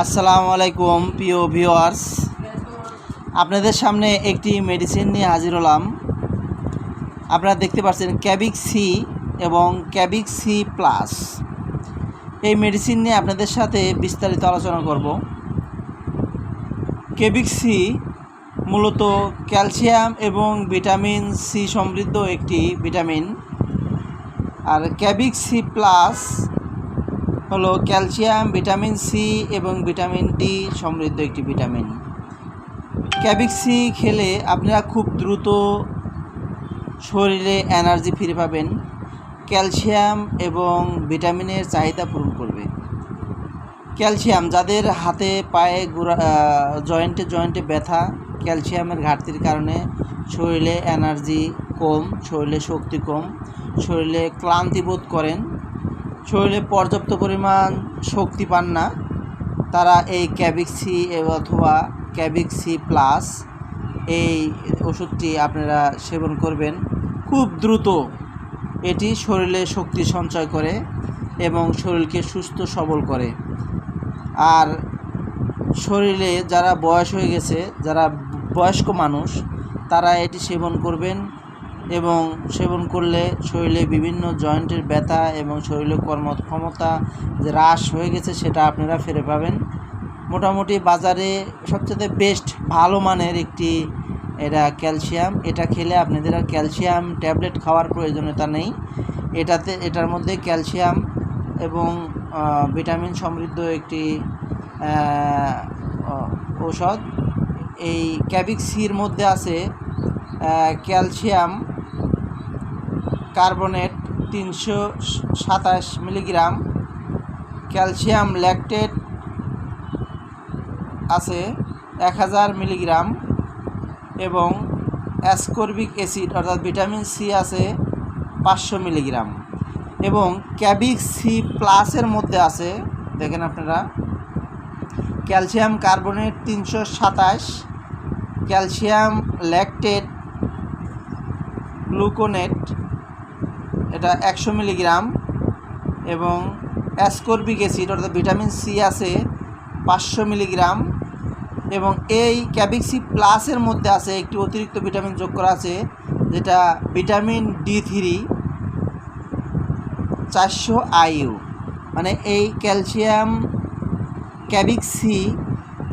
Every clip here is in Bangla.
আসসালামু আলাইকুম, প্রিয় ভিউয়ার্স। আপনাদের সামনে একটি মেডিসিন নিয়ে হাজির হলাম। আপনারা দেখতে পাচ্ছেন ক্যাবিক সি এবং ক্যাবিক সি প্লাস এই মেডিসিন নিয়ে আপনাদের সাথে বিস্তারিত আলোচনা করব। কেবিক সি মূলত ক্যালসিয়াম এবং ভিটামিন সি সমৃদ্ধ একটি ভিটামিন। আর ক্যাবিক সি প্লাস হলো ক্যালসিয়াম, ভিটামিন সি এবং ভিটামিন ডি সমৃদ্ধ একটি ভিটামিন। ক্যাবিক সি খেলে আপনারা খুব দ্রুত শরীরে এনার্জি ফিরে পাবেন। ক্যালসিয়াম এবং ভিটামিনের চাহিদা পূরণ করবে। ক্যালসিয়াম, যাদের হাতে পায়ে গোড়া জয়েন্টে জয়েন্টে ব্যথা, ক্যালসিয়ামের ঘাটতির কারণে শরীরে এনার্জি কম, শরীরে শক্তি কম, শরীরে ক্লান্তি বোধ করেন। শরীরে পর্যাপ্ত পরিমাণ শক্তি পান না। তারা এই ক্যাবিক সি অথবা ক্যাবিক সি প্লাস এই ওষুধটি আপনারা সেবন করবেন। খুব দ্রুত এটি শরীরে শক্তি সঞ্চয় করে এবং শরীরকে সুস্থ সবল করে। আর শরীরে যারা বয়স হয়ে গেছে, যারা বয়স্ক মানুষ, তারা এটি সেবন করবেন এবং সেবন করলে শরীরে বিভিন্ন জয়েন্টের ব্যথা এবং শরীরে কর্মক্ষমতা যে হ্রাস হয়ে গেছে, সেটা আপনারা ফিরে পাবেন। মোটামুটি বাজারে সবচেয়ে বেস্ট ভালো মানের একটি এটা ক্যালসিয়াম এটা খেলে আপনাদের আর ক্যালসিয়াম ট্যাবলেট খাওয়ার প্রয়োজনীয়তা নেই। এটাতে, এটার মধ্যে ক্যালসিয়াম এবং ভিটামিন সমৃদ্ধ একটি ঔষধ। এই ক্যাবিক সির মধ্যে আছে ক্যালসিয়াম কার্বনেট তিনশো সাতাশ মিলিগ্রাম, ক্যালসিয়াম ল্যাকটেট আছে এক হাজার মিলিগ্রাম এবং অ্যাসকর্বিক অ্যাসিড অর্থাৎ ভিটামিন সি আছে পাঁচশো মিলিগ্রাম এবং ক্যাবিক সি প্লাসের মধ্যে আছে, দেখেন আপনারা, ক্যালসিয়াম কার্বনেট তিনশো সাতাশ, ক্যালসিয়াম ল্যাকটেট গ্লুকোনেট এটা একশো মিলিগ্রাম এবং অ্যাসকর্বিক অ্যাসিড অর্থাৎ ভিটামিন সি আছে পাঁচশো মিলিগ্রাম এবং এই ক্যাবিক সি প্লাসের মধ্যে আছে একটি অতিরিক্ত ভিটামিন যোগ করা আছে, যেটা ভিটামিন ডি থ্রি চারশো আইইউ মানে এই ক্যালসিয়াম ক্যাবিক সি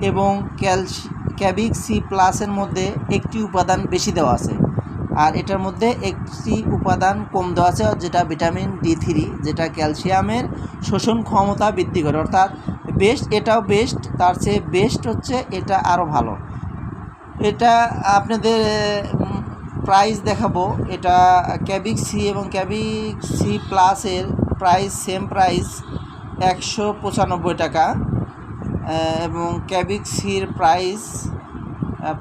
এবং ক্যালসি ক্যাবিক সি প্লাসের মধ্যে একটি উপাদান বেশি দেওয়া আছে। আর এটার মধ্যে একটি উপাদান কম দেওয়া আছে, যেটা ভিটামিন ডি থ্রি যেটা ক্যালসিয়ামের শোষণ ক্ষমতা বৃদ্ধি করে। অর্থাৎ বেস্ট এটাও বেস্ট তার চেয়ে বেস্ট হচ্ছে এটা আরও ভালো। এটা আপনাদের প্রাইস দেখাবো। এটা ক্যাবিক সি এবং ক্যাবিক সি প্লাসের প্রাইস সেম প্রাইস একশো পঁচানব্বই টাকা। এবং ক্যাবিক সির প্রাইস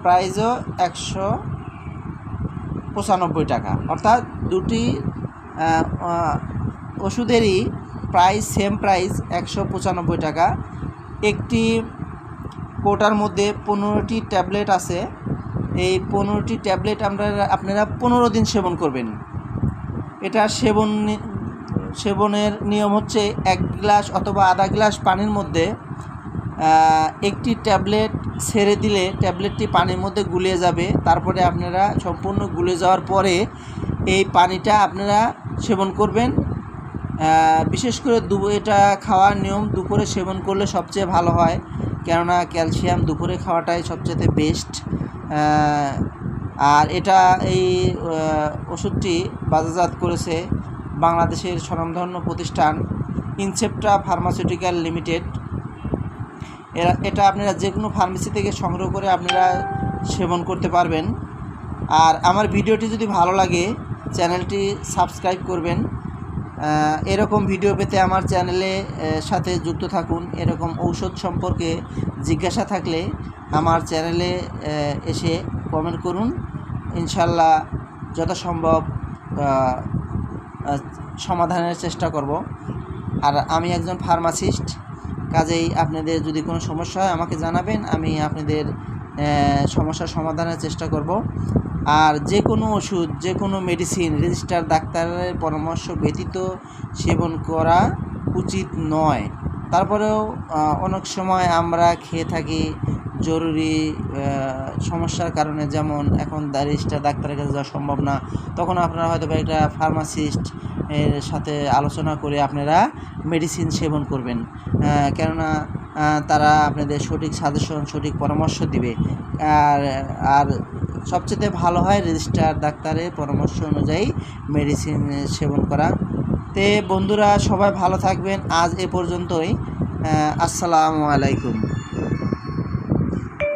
প্রাইসও একশো পঁচানব্বই টাকা। অর্থাৎ দুটি ওষুধেরই প্রাইস সেম প্রাইস একশো পঁচানব্বই টাকা। একটি কোটার মধ্যে পনেরোটি ট্যাবলেট আছে। এই পনেরোটি ট্যাবলেট আপনারা আপনারা পনেরো দিন সেবন করবেন। এটা সেবন সেবনের নিয়ম হচ্ছে এক গ্লাস অথবা আধা গ্লাস পানির মধ্যে একটি ট্যাবলেট ছেড়ে দিলে ট্যাবলেটটি পানির মধ্যে গুলিয়ে যাবে। তারপরে আপনারা সম্পূর্ণ গুলে যাওয়ার পরে এই পানিটা আপনারা সেবন করবেন। বিশেষ করে দু এটা খাওয়ার নিয়ম দুপুরে সেবন করলে সবচেয়ে ভালো হয়। কেননা ক্যালসিয়াম দুপুরে খাওয়াটাই সবচেয়ে বেস্ট আর এটা এই ওষুধটি বাজারজাত করেছে বাংলাদেশের স্বনামধন্য প্রতিষ্ঠান ইনসেপ্টা ফার্মাসিউটিক্যাল লিমিটেড। এরা, এটা আপনারা যে কোনো ফার্মেসি থেকে সংগ্রহ করে আপনারা সেবন করতে পারবেন। আর আমার ভিডিওটি যদি ভালো লাগে, চ্যানেলটি সাবস্ক্রাইব করবেন। এরকম ভিডিও পেতে আমার চ্যানেলে সাথে যুক্ত থাকুন। এরকম ঔষধ সম্পর্কে জিজ্ঞাসা থাকলে আমার চ্যানেলে এসে কমেন্ট করুন। ইনশাল্লাহ যথাসম্ভব সমাধানের চেষ্টা করব। আর আমি একজন ফার্মাসিস্ট কাজেই আপনাদের যদি কোনো সমস্যা হয় আমাকে জানাবেন, আমি আপনাদের সমস্যার সমাধানের চেষ্টা করব। আর যে কোনো ওষুধ যে কোনো মেডিসিন রেজিস্টার ডাক্তারের পরামর্শ ব্যতীত সেবন করা উচিত নয়। তারপরেও অনেক সময় আমরা খেয়ে থাকি জরুরি সমস্যার কারণে যেমন এখন রেজিস্টার ডাক্তারের কাছে যাওয়া সম্ভব না, তখন আপনারা হয়তো বা একটা ফার্মাসিস্ট এর সাথে আলোচনা করে আপনারা মেডিসিন সেবন করবেন। কেননা তারা আপনাদের সঠিক সাজেশন সঠিক পরামর্শ দিবে। আর আর সবচেয়ে ভালো হয় রেজিস্টার ডাক্তারের পরামর্শ অনুযায়ী মেডিসিন সেবন করা। তে বন্ধুরা সবাই ভালো থাকবেন। আজ এ পর্যন্তই। আসসালামু আলাইকুম।